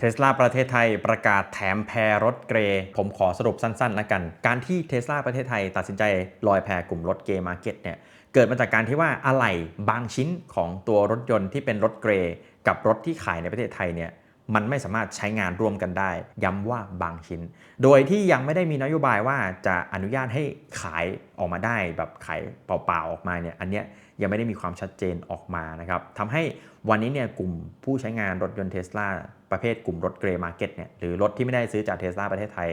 เทสลาประเทศไทยประกาศแถมแพรรถเกร ผมขอสรุปสั้นๆแล้วกัน การที่เทสลาประเทศไทยตัดสินใจลอยแพรกลุ่มรถเกย์มาร์เก็ตเนี่ยเกิดมาจากการที่ว่าอะไหล่บางชิ้นของตัวรถยนต์ที่เป็นรถเกร กับรถที่ขายในประเทศไทยเนี่ยมันไม่สามารถใช้งานร่วมกันได้ ย้ำว่าบางชิ้น โดยที่ยังไม่ได้มีนโยบายว่าจะอนุญาตให้ขายออกมาได้แบบขายเปล่าๆออกมาเนี่ยอันเนี้ย ยังไม่ได้มีความชัดเจนออกมานะครับทำให้วันนี้เนี่ยกลุ่มผู้ใช้งานรถยนต์เทสลาประเภทกลุ่มรถเกรย์มาร์เก็ตเนี่ยหรือรถที่ไม่ได้ซื้อจากเทสลาประเทศไทย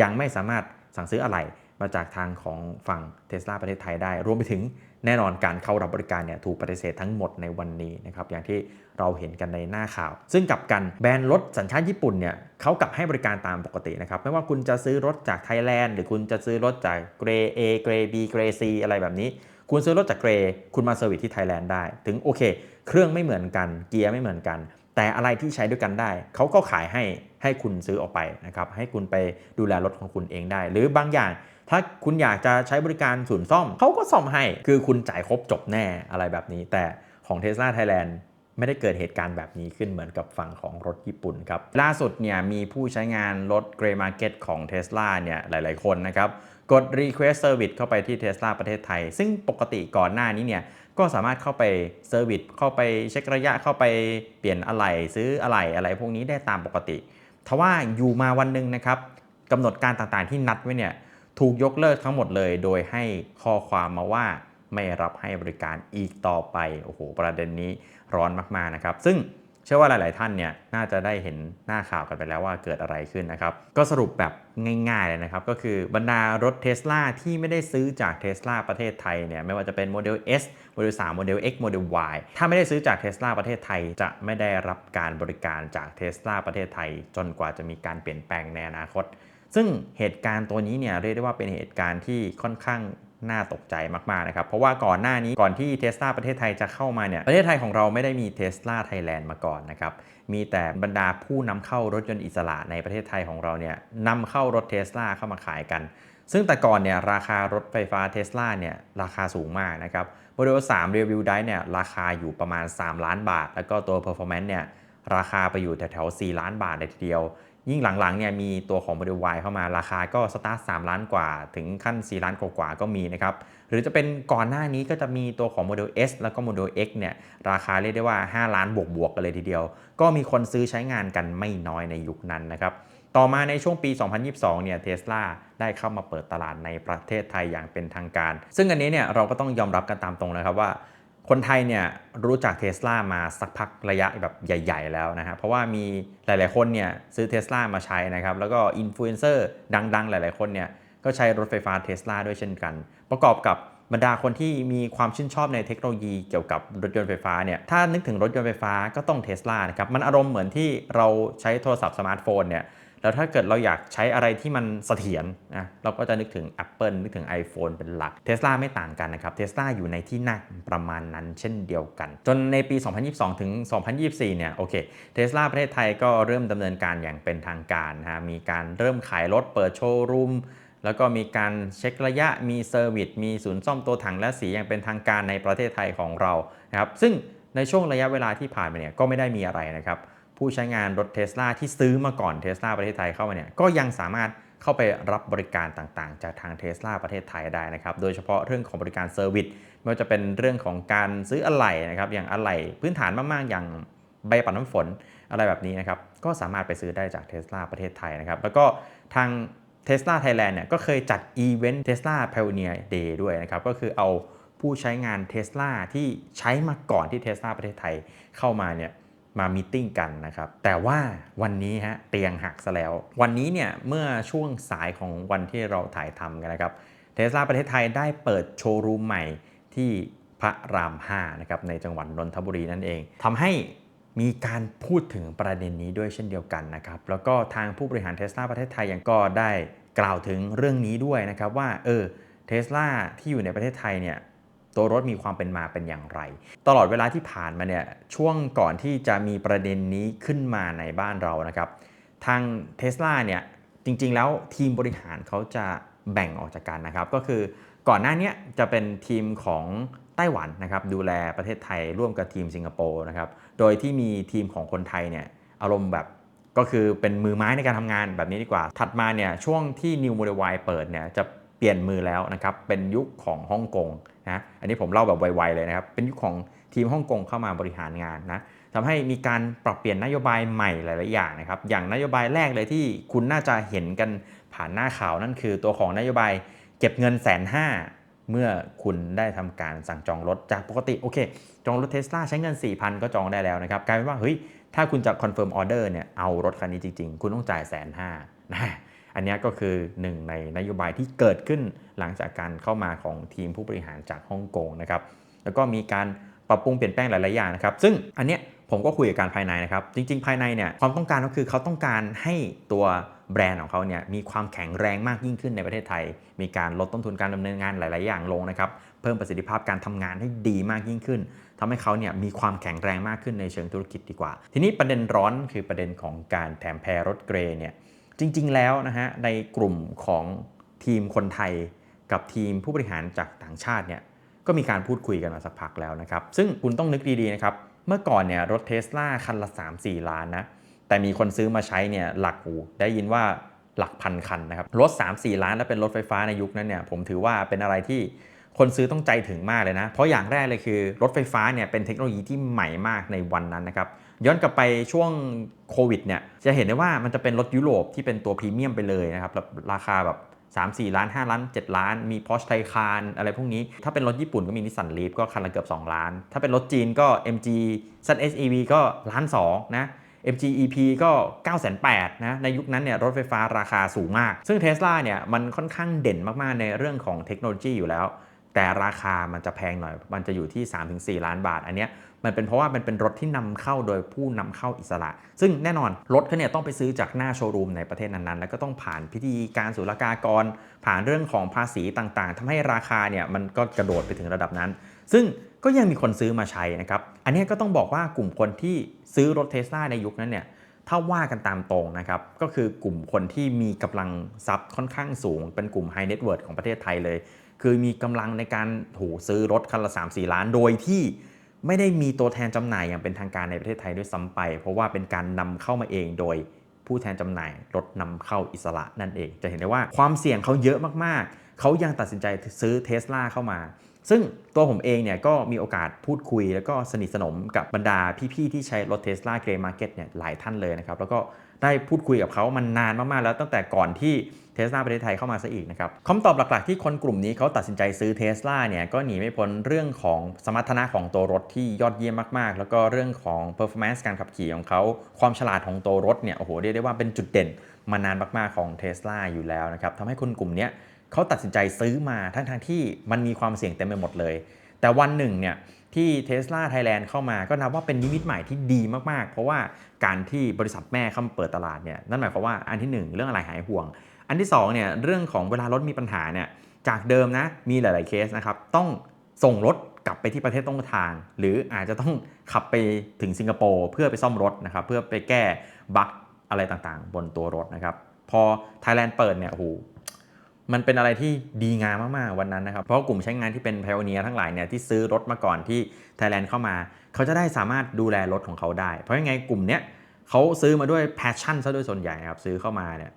ยังไม่สามารถสั่งซื้ออะไรมาจากทางของฝั่งเทสลาประเทศไทยได้ รวมไปถึงแน่นอนการเข้ารับบริการเนี่ยถูกปฏิเสธทั้งหมดในวันนี้นะครับอย่างที่เราเห็นกันในหน้าข่าว ซึ่งกับกันแบรนด์รถสัญชาติญี่ปุ่นเนี่ยเขากลับให้บริการตามปกตินะครับไม่ว่าคุณจะซื้อรถจากไทยแลนด์หรือคุณจะซื้อรถจากเกรย์ A เกรย์ B เกรย์ C อะไรแบบนี้ คุณซื้อรถจากเกรย์คุณมาเซอร์วิสที่ไทยแลนด์ได้ ถึงโอเค เครื่องไม่เหมือนกัน เกียร์ไม่เหมือนกัน แต่อะไรที่ใช้ด้วยกันได้ เขาก็ขายให้ให้คุณซื้อออกไปนะครับ ให้คุณไปดูแลรถของคุณเองได้ หรือบางอย่างถ้าคุณอยากจะใช้บริการศูนย์ซ่อม เขาก็ซ่อมให้ คือคุณจ่ายครบจบแน่อะไรแบบนี้ แต่ของ Tesla Thailand ไม่ได้เกิดเหตุการณ์แบบนี้ขึ้นเหมือนกับฝั่งของรถญี่ปุ่นครับ ล่าสุดเนี่ยมีผู้ใช้งานรถ Grey Market ของ Tesla เนี่ยหลาย ๆ คนนะครับ กด Request Service เข้าไปที่ Tesla ประเทศไทย ซึ่งปกติก่อนหน้านี้เนี่ยก็สามารถเข้าไปเซอร์วิสเข้าไปเช็คระยะเข้าไปเปลี่ยนอะไหล่ซื้ออะไหล่อะไรพวกนี้ได้ตามปกติทว่าอยู่มาวันหนึ่งนะครับกำหนดการต่างๆที่นัดไว้เนี่ยถูกยกเลิกทั้งหมดเลย โดยให้ข้อความมาว่าไม่รับให้บริการอีกต่อไปโอ้โหประเด็นนี้ร้อนมากๆนะครับ ซึ่ง เชื่อว่าหลาย ๆ ท่านเนี่ยน่าจะได้เห็นหน้าข่าวกันไปแล้วว่าเกิดอะไรขึ้นนะครับ ก็สรุปแบบง่าย ๆ เลยนะครับ ก็คือบรรดารถเท s l a ที่ไม่ได้ซื้อจากเท s l a ประเทศไทยเนี่ยไม่ว่าจะเป็นโมเดล S โมเดล 3 โมเดล X โมเดล Y ถ้าไม่ได้ซื้อจากเท s l a ประเทศไทย จะไม่ได้รับการบริการจากเท s l a ประเทศไทย จนกว่าจะมีการเปลี่ยนแปลงในอนาคต ซึ่งเหตุการณ์ตัวนี้เนี่ยเรียกได้ว่าเป็นเหตุการณ์ที่ค่อนข้าง น่าตกใจมากๆนะครับ เพราะว่าก่อนหน้านี้ก่อนที่เทสลาประเทศไทยจะเข้ามาเนี่ยประเทศไทยของเราไม่ได้มีเทสลาไทยแลนด์มาก่อนนะครับมีแต่บรรดาผู้นำเข้ารถยนต์อิสระในประเทศไทยของเราเนี่ยนำเข้ารถเทสลาเข้ามาขายกัน ซึ่งแต่ก่อนเนี่ยราคารถไฟฟ้าเทสลาเนี่ยราคาสูงมากนะครับโมเดล3 Rear View Drive เนี่ยราคาอยู่ประมาณ 3 ล้านบาท แล้วก็ตัว Performance เนี่ยราคาไปอยู่แถวๆ4ล้านบาทเลยทีเดียว ยิ่งหลังๆเนี่ยมีตัวของ Model Y เข้ามาราคาก็สตาร์ท3ล้านกว่า ถึงขั้น 4 ล้านกว่าก็มีนะครับหรือจะเป็นก่อนหน้านี้ก็จะมีตัวของ Model S แล้วก็ Model X เนี่ยราคาเรียกได้ว่า 5 ล้านบวกๆกันเลยทีเดียว ก็มีคนซื้อใช้งานกันไม่น้อยในยุคนั้นนะครับต่อมาในช่วงปี 2022 เนี่ยเทสลาได้เข้ามาเปิดตลาดในประเทศไทยอย่างเป็นทางการ ซึ่งอันนี้เนี่ยเราก็ต้องยอมรับกันตามตรงนะครับว่า คนไทยเนี่ยรู้จักเท s l a มาสักพักระยะแบบใหญ่ ๆ แล้วนะฮะเพราะว่ามีหลายๆคนเนี่ยซื้อเท s l a มาใช้นะครับแล้วก็อินฟลูเอนเซอร์ดัง ๆ หลาย ๆ คนเนี่ยก็ใช้รถไฟฟ้าเท s l a ด้วยเช่นกัน ประกอบกับบรรดาคนที่มีความชื่นชอบในเทคโนโลยีเกี่ยวกับรถยนต์ไฟฟ้าเนี่ยถ้านึกถึงรถยนต์ไฟฟ้าก็ต้องเท s l a นะครับมันอารมณ์เหมือนที่เราใช้โทรศัพท์สมาร์ทโฟนเนี่ย แล้วถ้าเกิดเราอยากใช้อะไรที่มันเสถียรนะเราก็จะนึกถึง Apple นึกถึง iPhone เป็นหลัก Tesla ไม่ต่างกันนะครับ Tesla อยู่ในที่นั่งประมาณนั้นเช่นเดียวกัน จนในปี 2022 ถึง 2024 เนี่ยโอเค Tesla ประเทศไทยก็เริ่มดำเนินการอย่างเป็นทางการนะฮะมีการเริ่มขายรถเปิดโชว์รูมแล้วก็มีการเช็คระยะ มีเซอร์วิส มีศูนย์ซ่อมตัวถังและสีอย่างเป็นทางการในประเทศไทยของเรานะครับ ซึ่งในช่วงระยะเวลาที่ผ่านมาเนี่ยก็ไม่ได้มีอะไรนะครับ ผู้ใช้งานรถเท s l a ที่ซื้อมาก่อนเท s l a ประเทศไทยเข้ามาเนี่ยก็ยังสามารถเข้าไปรับบริการต่างๆ จากทางเท s l a ประเทศไทยได้นะครับโดยเฉพาะเรื่องของบริการเซอร์วิสไม่ว่าจะเป็นเรื่องของการซื้ออะไหล่นะครับอย่างอะไหล่พื้นฐานมากๆ อย่างใบปัดน้ำฝนอะไรแบบนี้นะครับก็สามารถไปซื้อได้จากเท s l a ประเทศไทยนะครับแล้วก็ทาง Tesla Thailand เนี่ยก็เคยจัดอีเวนต์ Tesla Pioneer Day ด้วยนะครับก็คือเอาผู้ใช้งาน Tesla ที่ใช้มาก่อนที่ Tesla ประเทศไทยเข้ามาเนี่ย มามีติ้งกันนะครับ แต่ว่าวันนี้ฮะเตียงหักซะแล้ว วันนี้เนี่ยเมื่อช่วงสายของวันที่เราถ่ายทำกันนะครับเทสลาประเทศไทยได้เปิดโชว์รูมใหม่ที่พระราม5นะครับในจังหวัดนนทบุรีนั่นเองทำให้มีการพูดถึงประเด็นนี้ด้วยเช่นเดียวกันนะครับ แล้วก็ทางผู้บริหารเทสลาประเทศไทยยังก็ได้กล่าวถึงเรื่องนี้ด้วยนะครับว่าเออเทสลาที่อยู่ในประเทศไทยเนี่ย ตัวรถมีความเป็นมาเป็นอย่างไร ตลอดเวลาที่ผ่านมาเนี่ยช่วงก่อนที่จะมีประเด็นนี้ขึ้นมาในบ้านเรานะครับ ทางเท s l a เนี่ยจริงๆ แล้วทีมบริหารเขาจะแบ่งออกจากกันนะครับ ก็คือก่อนหน้านี้จะเป็นทีมของไต้หวันนะครับดูแลประเทศไทยร่วมกับทีมสิงคโปร์นะครับโดยที่มีทีมของคนไทยเนี่ยอารมณ์แบบก็คือเป็นมือไม้ในการทำงานแบบนี้ดีกว่า ถัดมาเนี่ยช่วงที่ New Model Y เปิดเนี่ยจะ ปลี่ยนมือแล้วนะครับเป็นยุคของฮ่องกงนะอันนี้ผมเล่าแบบไวๆเลยนะครับเป็นยุคของทีมฮ่องกงเข้ามาบริหารงานนะทำให้มีการปรับเปลี่ยนนโยบายใหม่หลายๆอย่างนะครับอย่างนโยบายแรกเลยที่คุณน่าจะเห็นกันผ่านหน้าข่าวนั่นคือตัวของนโยบายเก็บเงินแสนห้าเมื่อคุณได้ทำการสั่งจองรถจากปกติโอเค จองรถเทสลาใช้เงิน 4,000 ก็จองได้แล้วนะครับกลายเป็นว่าเฮ้ยถ้าคุณจะคอนเฟิร์มออเดอร์เนี่ยเอารถคันนี้จริงๆ คุณต้องจ่ายแสนห้านะ อันนี้ก็คือหนึ่งในนโยบายที่เกิดขึ้นหลังจากการเข้ามาของทีมผู้บริหารจากฮ่องกงนะครับ แล้วก็มีการปรับปรุงเปลี่ยนแปลงหลายๆอย่างนะครับ ซึ่งอันเนี้ยผมก็คุยกับการภายในนะครับ จริง ๆ ภายในเนี่ยความต้องการก็คือเขาต้องการให้ตัวแบรนด์ของเขาเนี่ยมีความแข็งแรงมากยิ่งขึ้นในประเทศไทย มีการลดต้นทุนการดำเนินงานหลาย ๆ อย่างลงนะครับ เพิ่มประสิทธิภาพการทำงานให้ดีมากยิ่งขึ้นทำให้เขาเนี่ยมีความแข็งแรงมากขึ้นในเชิงธุรกิจดีกว่า ทีนี้ประเด็นร้อนคือประเด็นของการแถมแพรรถเกรเนี่ย จริง ๆ แล้วนะฮะในกลุ่มของทีมคนไทยกับทีมผู้บริหารจากต่างชาติเนี่ยก็มีการพูดคุยกันมาสักพักแล้วนะครับ ซึ่งคุณต้องนึกดี ๆ นะครับ เมื่อก่อนเนี่ยรถเทสลาคันละ 3-4 ล้านนะ แต่มีคนซื้อมาใช้เนี่ยหลักหูได้ยินว่าหลักพันคันนะครับ รถ 3-4 ล้านแล้วเป็นรถไฟฟ้าในยุคนั้นเนี่ยผมถือว่าเป็นอะไรที่คนซื้อต้องใจถึงมากเลยนะ เพราะอย่างแรกเลยคือ รถไฟฟ้าเนี่ยเป็นเทคโนโลยีที่ใหม่มากในวันนั้นนะครับ ย้อนกลับไปช่วงโควิดเนี่ยจะเห็นได้ว่ามันจะเป็นรถยุโรปที่เป็นตัวพรีเมียมไปเลยนะครับแบบราคาแบบ3 4 ล้าน 5 ล้าน 7 ล้าน มี Porsche Taycan อะไรพวกนี้ ถ้าเป็นรถญี่ปุ่นก็มี Nissan Leaf ก็คันละเกือบ 2 ล้าน ถ้าเป็นรถจีนก็ MG ZSEV ก็ล้าน2นะ MG EP ก็ 9 8 0 0นะในยุคนั้นเนี่ยรถไฟฟ้าราคาสูงมาก ซึ่ง Tesla เนี่ยมันค่อนข้างเด่นมากๆ ในเรื่องของเทคโนโลยีอยู่แล้ว แต่ราคามันจะแพงหน่อย มันจะอยู่ที่ 3-4 ล้านบาท อันเนี้ย มันเป็นเพราะว่ามันเป็นรถที่นำเข้าโดยผู้นำเข้าอิสระ ซึ่งแน่นอนรถเขาเนี่ยต้องไปซื้อจากหน้าโชว์รูมในประเทศนั้นๆ แล้วก็ต้องผ่านพิธีการศุลกากร ผ่านเรื่องของภาษีต่างๆทำให้ราคาเนี่ยมันก็กระโดดไปถึงระดับนั้น ซึ่งก็ยังมีคนซื้อมาใช้นะครับ อันนี้ก็ต้องบอกว่ากลุ่มคนที่ซื้อรถเทสลาในยุคนั้นเนี่ยถ้าว่ากันตามตรงนะครับ ก็คือกลุ่มคนที่มีกำลังทรัพย์ค่อนข้างสูง เป็นกลุ่มไฮเน็ตเวิร์ดของประเทศไทยเลย คือมีกำลังในการถูซื้อรถคันละ 3-4 ล้าน โดยที่ ไม่ได้มีตัวแทนจำหน่ายอย่างเป็นทางการในประเทศไทยด้วยซ้ำไป เพราะว่าเป็นการนำเข้ามาเองโดยผู้แทนจำหน่ายรถนำเข้าอิสระนั่นเอง จะเห็นได้ว่าความเสี่ยงเขาเยอะมากๆ เขายังตัดสินใจซื้อเทสลาเข้ามา ซึ่งตัวผมเองเนี่ยก็มีโอกาสพูดคุย แล้วก็สนิทสนมกับบรรดาพี่ๆที่ใช้รถเทสลาเกรย์มาร์เก็ตเนี่ยหลายท่านเลยนะครับ แล้วก็ได้พูดคุยกับเขามันนานมากๆแล้วตั้งแต่ก่อนที่ เทสลาประเทศไทยเข้ามาซะอีกนะครับคำตอบหลักๆที่คนกลุ่มนี้เขาตัดสินใจซื้อเทสลาเนี่ยก็หนีไม่พ้นเรื่องของสมรรถนะของตัวรถที่ยอดเยี่ยมมากๆ แล้วก็เรื่องของ performance การขับขี่ของเขาความฉลาดของตัวรถเนี่ยโอ้โหเรียกได้ว่าเป็นจุดเด่นมานานมากๆของเทสลาอยู่แล้วนะครับทำให้คนกลุ่มนี้เขาตัดสินใจซื้อมาทั้งๆที่มันมีความเสี่ยงเต็มไปหมดเลย แต่วันหนึ่งเนี่ยที่ Tesla Thailand เข้ามาก็นับว่าเป็นนิมิตใหม่ที่ดีมากๆ เพราะว่าการที่บริษัทแม่เข้ามาเปิดตลาดเนี่ยนั่นหมายความว่าอันที่ 1 เรื่องอะไรหายห่วง อันที่2เนี่ยเรื่องของเวลารถมีปัญหาเนี่ยจากเดิมนะมีหลาย ๆเคสนะครับต้องส่งรถกลับไปที่ประเทศต้นทาง หรืออาจจะต้องขับไปถึงสิงคโปร์เพื่อไปซ่อมรถนะครับเพื่อไปแก้บั๊กอะไรต่างๆ บนตัวรถนะครับพอ Thailand เปิดเนี่ยโอ้โหมันเป็นอะไรที่ดีงามมาก ๆ วันนั้นนะครับ เพราะกลุ่มใช้งานที่เป็น p พ o เนียทั้งหลายเนี่ยที่ซื้อรถมาก่อนที่ Thailand เข้ามา เขาจะได้สามารถดูแลรถของเขาได้ เพราะยังไงกลุ่มเนี้ยเขาซื้อมาด้วย passion ซะด้วยส่วนใหญ่นะครับซื้อเข้ามาเนี่ย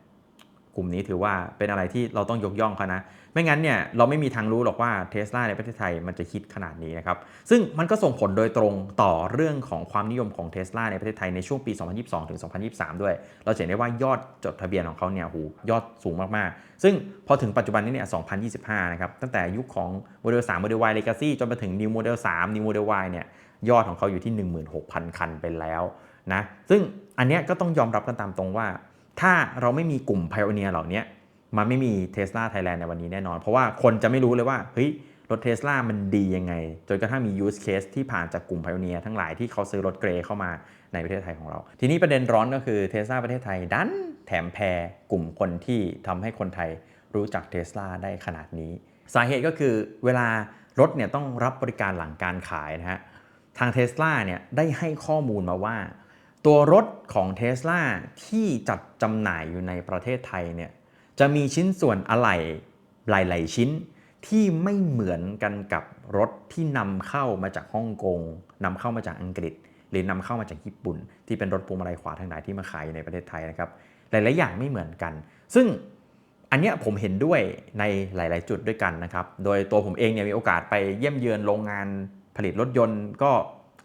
กลุ่มนี้ถือว่าเป็นอะไรที่เราต้องยกย่องเขานะ ไม่งั้นเนี่ยเราไม่มีทางรู้หรอกว่าเทสลาในประเทศไทยมันจะคิดขนาดนี้นะครับ ซึ่งมันก็ส่งผลโดยตรงต่อเรื่องของความนิยมของเทสลาในประเทศไทยในช่วงปี 2022 ถึง 2023 ด้วย เราเห็นได้ว่ายอดจดทะเบียนของเขาเนี่ยหูยอดสูงมากๆ ซึ่งพอถึงปัจจุบันนี้เนี่ย 2025 นะครับ ตั้งแต่ยุคของโมเดล3โมเดล Y Legacy จนไปถึง New Model 3 New Model Y เนี่ยยอดของเขาอยู่ที่ 16,000 คันไปแล้วนะ ซึ่งอันเนี้ยก็ต้องยอมรับกันตามตรงว่า ถ้าเราไม่มีกลุ่ม p พ o เนียเหล่านี้มันไม่มี Tesla Thailand ในวันนี้แน่นอน เพราะว่าคนจะไม่รู้เลยว่าเฮ้ยรถเทสลามันดียังไง จนกระทั่งมี use case ที่ผ่านจากกลุ่ม p พ o เนียทั้งหลายที่เขาซื้อรถเกรย์เข้ามาในประเทศไทยของเรา ทีนี้ประเด็นร้อนก็คือเทสลาประเทศไทยดันแถมแพรกลุ่มคนที่ทำให้คนไทยรู้จักเทสลาได้ขนาดนี้ สาเหตุก็คือเวลารถเนี่ยต้องรับบริการหลังการขายนะฮะทางเท s l a เนี่ยได้ให้ข้อมูลมาว่า ตัวรถของ Tesla ที่จัดจำหน่ายอยู่ในประเทศไทยเนี่ยจะมีชิ้นส่วนอะไหล่หลาย ๆ ชิ้นที่ไม่เหมือนกันกับรถที่นำเข้ามาจากฮ่องกงนำเข้ามาจากอังกฤษ หรือนำเข้ามาจากญี่ปุ่น ที่เป็นรถพวงมาลัยขวาทางไหนที่มาขายในประเทศไทยนะครับหลาย ๆ อย่างไม่เหมือนกัน ซึ่งอันนี้ผมเห็นด้วยในหลาย ๆ จุดด้วยกันนะครับ โดยตัวผมเองเนี่ยมีโอกาสไปเยี่ยมเยือนโรงงานผลิตรถยนต์ก็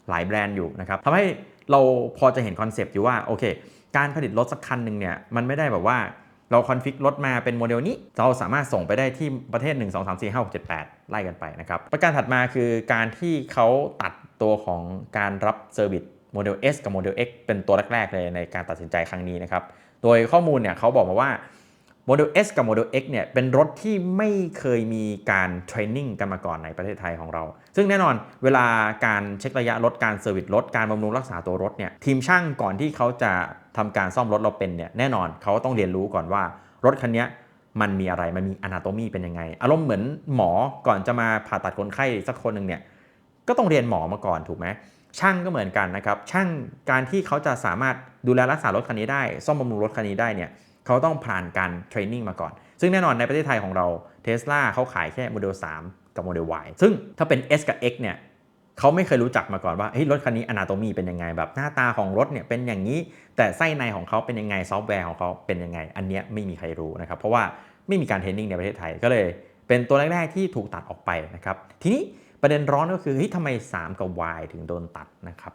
หลายแบรนด์อยู่นะครับทำให้ เราพอจะเห็นคอนเซปต์อยู่ว่าโอเค การผลิตรถสักคันหนึ่งเนี่ยมันไม่ได้แบบว่าเราคอนฟิกรถมาเป็นโมเดลนี้ เราสามารถส่งไปได้ที่ประเทศ 1 2 3 4 5 6 7 8 ไล่กันไปนะครับ ประการถัดมาคือการที่เขาตัดตัวของการรับเซอร์วิสโมเดล S กับโมเดล X เป็นตัวแรกๆเลยในการตัดสินใจครั้งนี้นะครับ โดยข้อมูลเนี่ยเขาบอกมาว่า โมเดล S กับโมเดล X เนี่ยเป็นรถที่ไม่เคยมีการเทรนนิ่งกันมาก่อนในประเทศไทยของเรา ซึ่งแน่นอนเวลาการเช็คระยะรถการเซอร์วิสรถการบำรุงรักษาตัวรถเนี่ยทีมช่างก่อนที่เขาจะทำการซ่อมรถเราเป็นเนี่ยแน่นอนเขาต้องเรียนรู้ก่อนว่า รถคันนี้มันมีอะไรมันมีอนาโตมีเป็นยังไง อารมณ์เหมือนหมอก่อนจะมาผ่าตัดคนไข้สักคนหนึ่งเนี่ยก็ต้องเรียนหมอมาก่อนถูกไหมช่างก็เหมือนกันนะครับช่างการที่เขาจะสามารถดูแลรักษารถคันนี้ได้ ซ่อมบำรุงรถคันนี้ได้เนี่ย เขาต้องผ่านการเทรนนิ่งมาก่อน ซึ่งแน่นอนในประเทศไทยของเราเท s l a เขาขายแค่โมเดล 3 กับโมเดล Y ซึ่งถ้าเป็น S กับ X เนี่ยเขาไม่เคยรู้จักมาก่อนว่าเฮ้ยรถคันนี้อนาโตมีเป็นยังไงแบบหน้าตาของรถเนี่ยเป็นอย่างนี้ แต่ไส้ในของเขาเป็นยังไงซอฟต์แวร์ของเขาเป็นยังไง อันเนี้ยไม่มีใครรู้นะครับเพราะว่าไม่มีการเทรนนิ่งในประเทศไทยก็เลยเป็นตัวแรกๆที่ถูกตัดออกไปนะครับทีนี้ประเด็นร้อนก็คือเฮ้ยทำไม 3 กับ Y ถึงโดนตัดนะครับ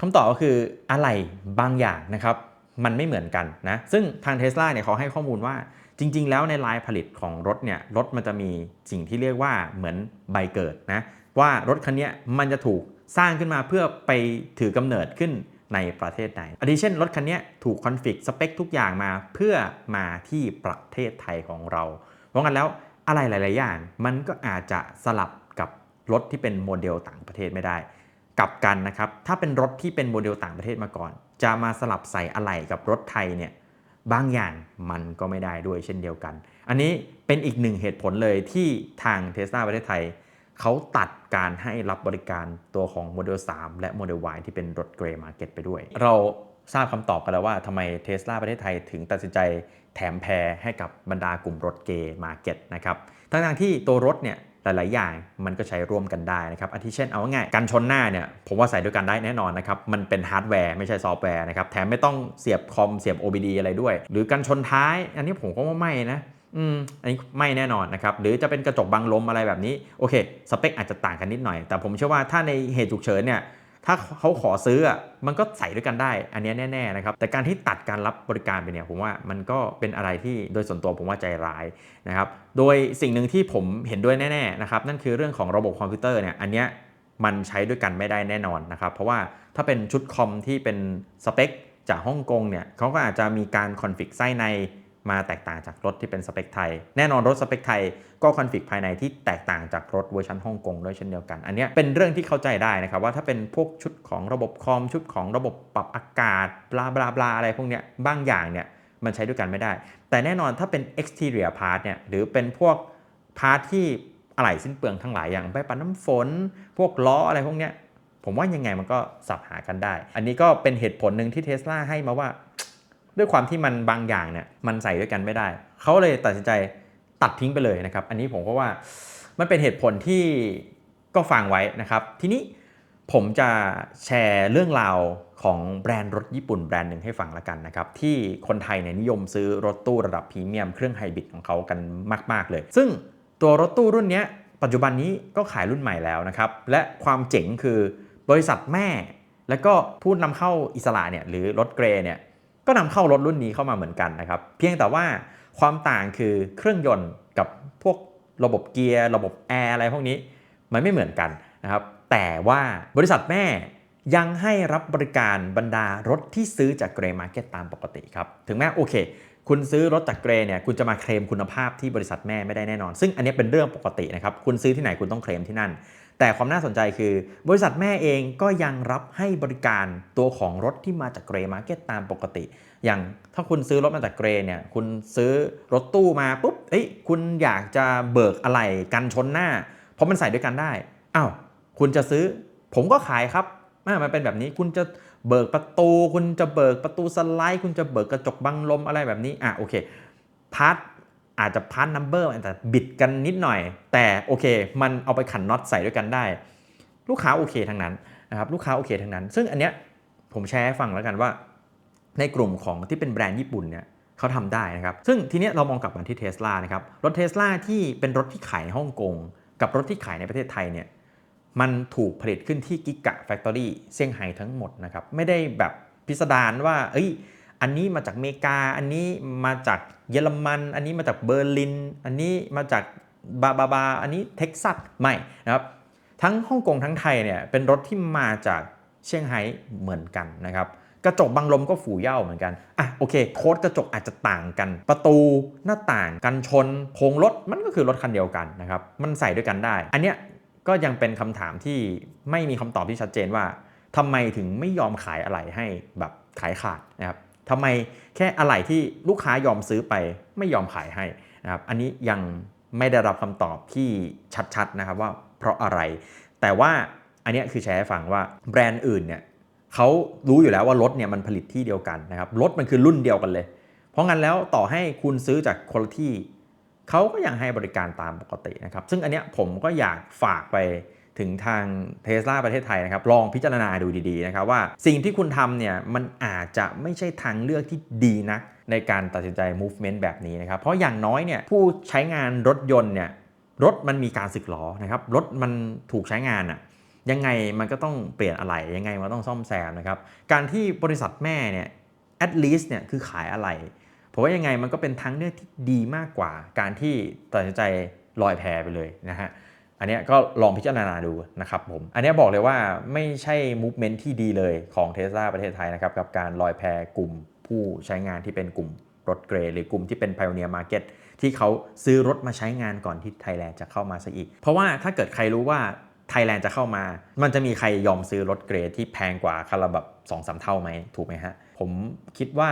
คำตอบก็คืออะไรบางอย่างนะครับ มันไม่เหมือนกันนะ ซึ่งทางเท s l a เนี่ยเขาให้ข้อมูลว่าจริง ๆ แล้วในลายผลิตของรถเนี่ยรถมันจะมีสิ่งที่เรียกว่าเหมือนใบเกิดนะว่ารถคันนี้มันจะถูกสร้างขึ้นมาเพื่อไปถือกำเนิดขึ้นในประเทศไหนอันนี้เช่นรถคันนี้ถูกคอนฟิกสเปคทุกอย่างมาเพื่อมาที่ประเทศไทยของเราเพราะงั้นแล้วอะไรหลาย ๆ อย่าง มันก็อาจจะสลับกับรถที่เป็นโมเดลต่างประเทศไม่ได้ กลับกันนะครับ ถ้าเป็นรถที่เป็นโมเดลต่างประเทศมาก่อน จะมาสลับใส่อะไหล่กับรถไทยเนี่ยบางอย่างมันก็ไม่ได้ด้วยเช่นเดียวกัน อันนี้เป็นอีกหนึ่งเหตุผลเลยที่ทางเทสลาประเทศไทย เขาตัดการให้รับบริการตัวของโมเดล3และโมเดล Y ที่เป็นรถเกรย์มาร์เก็ตไปด้วย เราทราบคำตอบกันแล้วว่าทำไมเทสลาประเทศไทยถึงตัดสินใจแถมแพรให้กับบรรดากลุ่มรถเกย์มาร์เก็ตนะครับทั้งๆที่ตัวรถเนี่ย หลาย ๆ อย่างมันก็ใช้ร่วมกันได้นะครับอาทิเช่นเอาง่ายกันชนหน้าเนี่ยผมว่าใส่ด้วยกันได้แน่นอนนะครับมันเป็นฮาร์ดแวร์ไม่ใช่ซอฟต์แวร์นะครับแถมไม่ต้องเสียบคอมเสียบ OBD อะไรด้วย หรือกันชนท้าย อันนี้ผมก็ว่าไม่นะอืมอันนี้ไม่แน่นอนนะครับ หรือจะเป็นกระจกบังลมอะไรแบบนี้ โอเค สเปคอาจจะต่างกันนิดหน่อย แต่ผมเชื่อว่าถ้าในเหตุฉุกเฉินเนี่ย ถ้าเขาขอซื้ออะมันก็ใส่ด้วยกันได้ อันนี้แน่ๆนะครับ แต่การที่ตัดการรับบริการไปเนี่ยผมว่ามันก็เป็นอะไรที่โดยส่วนตัวผมว่าใจร้ายนะครับ โดยสิ่งหนึ่งที่ผมเห็นด้วยแน่ๆนะครับนั่นคือเรื่องของระบบคอมพิวเตอร์เนี่ยอันเนี้ยมันใช้ด้วยกันไม่ได้แน่นอนนะครับ เพราะว่าถ้าเป็นชุดคอมที่เป็นสเปคจากฮ่องกงเนี่ยเขาก็อาจจะมีการคอนฟิกไส้ใน มาแตกต่างจากรถที่เป็นสเปคไทย แน่นอนรถสเปคไทยก็คอนฟิกภายในที่แตกต่างจากรถเวอร์ชันฮ่องกงด้วยเช่นเดียวกัน อันนี้เป็นเรื่องที่เข้าใจได้นะครับว่าถ้าเป็นพวกชุดของระบบคอมชุดของระบบปรับอากาศบลาบลาบลาอะไรพวกเนี้ยบางอย่างเนี่ยมันใช้ด้วยกันไม่ได้ แต่แน่นอนถ้าเป็น exterior part เนี่ยหรือเป็นพวกพาร์ทที่อะไหล่สิ้นเปลืองทั้งหลายอย่างใบปัดน้ำฝน พวกล้ออะไรพวกเนี้ยผมว่ายังไงมันก็สับหากันได้ อันนี้ก็เป็นเหตุผลหนึ่งที่เทสลาให้มาว่า ด้วยความที่มันบางอย่างเนี่ยมันใส่ด้วยกันไม่ได้ เขาเลยตัดสินใจตัดทิ้งไปเลยนะครับ อันนี้ผมก็ว่ามันเป็นเหตุผลที่ก็ฟังไว้นะครับ ทีนี้ผมจะแชร์เรื่องราวของแบรนด์รถญี่ปุ่นแบรนด์หนึ่งให้ฟังละกันนะครับ ที่คนไทยเนี่ยนิยมซื้อรถตู้ระดับพรีเมียมเครื่องไฮบริดของเขากันมาก ๆ เลย ซึ่งตัวรถตู้รุ่นนี้ปัจจุบันนี้ก็ขายรุ่นใหม่แล้วนะครับ และความเจ๋งคือบริษัทแม่ แล้วก็ผู้นำเข้าอิสระเนี่ยหรือรถเกรเนี่ย ก็นำเข้ารถรุ่นนี้เข้ามาเหมือนกันนะครับ เพียงแต่ว่าความต่างคือเครื่องยนต์กับพวกระบบเกียร์ระบบแอร์อะไรพวกนี้มันไม่เหมือนกันนะครับ แต่ว่าบริษัทแม่ยังให้รับบริการบรรดารถที่ซื้อจากเกรย์มาร์เก็ตตามปกติครับ ถึงแม้โอเค คุณซื้อรถจากเกรย์เนี่ยคุณจะมาเคลมคุณภาพที่บริษัทแม่ไม่ได้แน่นอน ซึ่งอันนี้เป็นเรื่องปกตินะครับ คุณซื้อที่ไหนคุณต้องเคลมที่นั่น แต่ความน่าสนใจคือบริษัทแม่เองก็ยังรับให้บริการตัวของรถที่มาจากเกรย์มาร์เก็ตตามปกติ อย่างถ้าคุณซื้อรถมาจากเกรย์เนี่ยคุณซื้อรถตู้มาปุ๊บเอ้ยคุณอยากจะเบิกอะไรกันชนหน้า เพราะมันใส่ด้วยกันได้อ้าวคุณจะซื้อ ผมก็ขายครับมันเป็นแบบนี้คุณจะเบิกประตู คุณจะเบิกประตูสไลด์ คุณจะเบิกกระจกบังลมอะไรแบบนี้อะโอเคพาร์ท อาจจะพาร์ทนัมเบอร์แต่บิดกันนิดหน่อย แต่โอเค มันเอาไปขันน็อตใส่ด้วยกันได้ ลูกค้าโอเคทั้งนั้นนะครับลูกค้าโอเคทั้งนั้น ซึ่งอันเนี้ยผมแชร์ให้ฟังแล้วกันว่า ในกลุ่มของที่เป็นแบรนด์ญี่ปุ่นเนี่ยเขาทำได้นะครับ ซึ่งทีเนี้ยเรามองกลับมาที่เท s l a นะครับ รถเท s l a ที่เป็นรถที่ขายในฮ่องกง กับรถที่ขายในประเทศไทยเนี่ย มันถูกผลิตขึ้นที่กิกะแฟคทอรี่เซี่ยงไฮ้ทั้งหมดนะครับ ไม่ได้แบบพิสดารว่า เอ้ย อันนี้มาจากเมกา อันนี้มาจากเยอรมัน อันนี้มาจากเบอร์ลิน อันนี้มาจากบาบาบา อันนี้เท็กซัส ไม่นะครับ ทั้งฮ่องกงทั้งไทยเนี่ยเป็นรถที่มาจากเซี่ยงไฮ้เหมือนกันนะครับ กระจกบังลมก็ฝูเย่าเหมือนกัน อะโอเค โค้ดกระจกอาจจะต่างกัน ประตูหน้าต่างกันชนโครงรถมันก็คือรถคันเดียวกันนะครับ มันใส่ด้วยกันได้ อันเนี้ยก็ยังเป็นคำถามที่ไม่มีคำตอบที่ชัดเจนว่าทำไมถึงไม่ยอมขายอะไหล่ให้แบบขายขาดนะครับ ทำไมแค่อะไหล่ที่ลูกค้ายอมซื้อไปไม่ยอมขายให้นะครับอันนี้ยังไม่ได้รับคำตอบที่ชัดๆนะครับว่าเพราะอะไร แต่ว่าอันนี้คือแชร์ให้ฟังว่าแบรนด์อื่นเนี่ยเขารู้อยู่แล้วว่ารถเนี่ยมันผลิตที่เดียวกันนะครับรถมันคือรุ่นเดียวกันเลย เพราะงั้นแล้วต่อให้คุณซื้อจากคนที่เขาก็ยังให้บริการตามปกตินะครับ ซึ่งอันเนี้ยผมก็อยากฝากไป ถึงทางเทสลาประเทศไทยนะครับ ลองพิจารณาดูดีๆนะครับว่าสิ่งที่คุณทำเนี่ยมันอาจจะไม่ใช่ทางเลือกที่ดีนักในการตัดสินใจ movement แบบนี้นะครับ เพราะอย่างน้อยเนี่ยผู้ใช้งานรถยนต์เนี่ยรถมันมีการสึกหรอนะครับรถมันถูกใช้งานอะยังไงมันก็ต้องเปลี่ยนอะไรยังไงมันต้องซ่อมแซมนะครับการที่บริษัทแม่เนี่ย at least เนี่ยคือขายอะไรผมว่ายังไงมันก็เป็นทางเลือกที่ดีมากกว่า การที่ตัดสินใจลอยแพไปเลยนะฮะ อันนี้ก็ลองพิจารณาดูนะครับผม อันนี้บอกเลยว่าไม่ใช่ movement ที่ดีเลยของเท s l a ประเทศไทยนะครับกับการลอยแพกลุ่มผู้ใช้งานที่เป็นกลุ่มรถเกรหรือกลุ่มที่เป็น Pioneer Market ที่เขาซื้อรถมาใช้งานก่อนที่ไทยแลนด์จะเข้ามาซะอีก เพราะว่าถ้าเกิดใครรู้ว่าไทยแลนด์จะเข้ามา มันจะมีใครยอมซื้อรถเกรดที่แพงกว่าคันละแบบ2อสาเท่าไหมถูกไหมฮะ ผมคิดว่า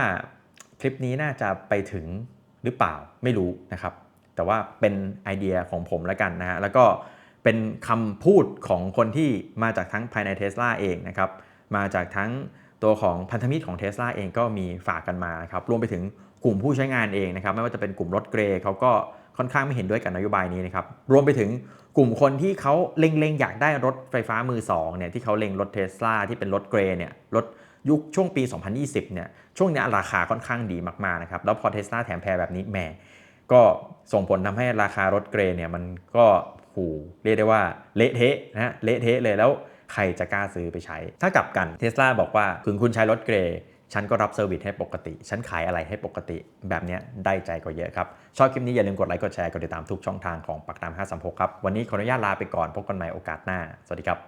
คลิปนี้น่าจะไปถึงหรือเปล่าไม่รู้นะครับ แต่ว่าเป็นไอเดียของผมแล้วกันนะฮะ แล้วก็ เป็นคำพูดของคนที่มาจากทั้งภายในเท s l a เองนะครับมาจากทั้งตัวของพันธมิตรของเท s l a เองก็มีฝากกันมาครับรวมไปถึงกลุ่มผู้ใช้งานเองนะครับไม่ว่าจะเป็นกลุ่มรถเกรย์เขาก็ค่อนข้างไม่เห็นด้วยกับนโยบายนี้นะครับรวมไปถึงกลุ่มคนที่เขาเล็งๆ อยากได้รถไฟฟ้ามือ2เนี่ยที่เขาเล็งรถเท s l a ที่เป็นรถเกรย์เนี่ยรถยุคช่วงปี 2020เนี่ยช่วงนี้ราคาค่อนข้างดีมากๆนะครับแล้วพอเท s l a แถมแพรแบบนี้แหมก็ส่งผลทำให้ราคารถเกรย์เนี่ยมันก็ หูเรียกได้ว่าเละเทะนะเละเทะเลยแล้วใครจะกล้าซื้อไปใช้ ถ้ากลับกันเทสลาบอกว่าถึงคุณใช้รถเกรฉันก็รับเซอร์วิสให้ปกติ ฉันขายอะไรให้ปกติ แบบนี้ได้ใจกว่าเยอะครับ ชอบคลิปนี้อย่าลืมกดไลค์ กดแชร์ กดติดตามทุกช่องทางของปักตาม536 ครับ วันนี้ขออนุญาตลาไปก่อน พบกันใหม่โอกาสหน้า สวัสดีครับ